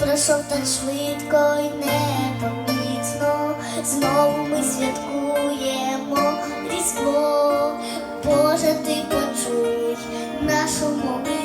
пройшов так швидко і непомітно, знову ми святкуємо різдво, Боже, ти почуй нашу мову.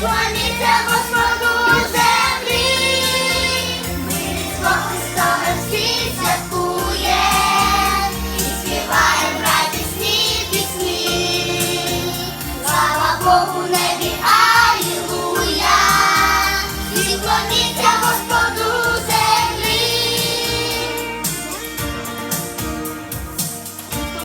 One is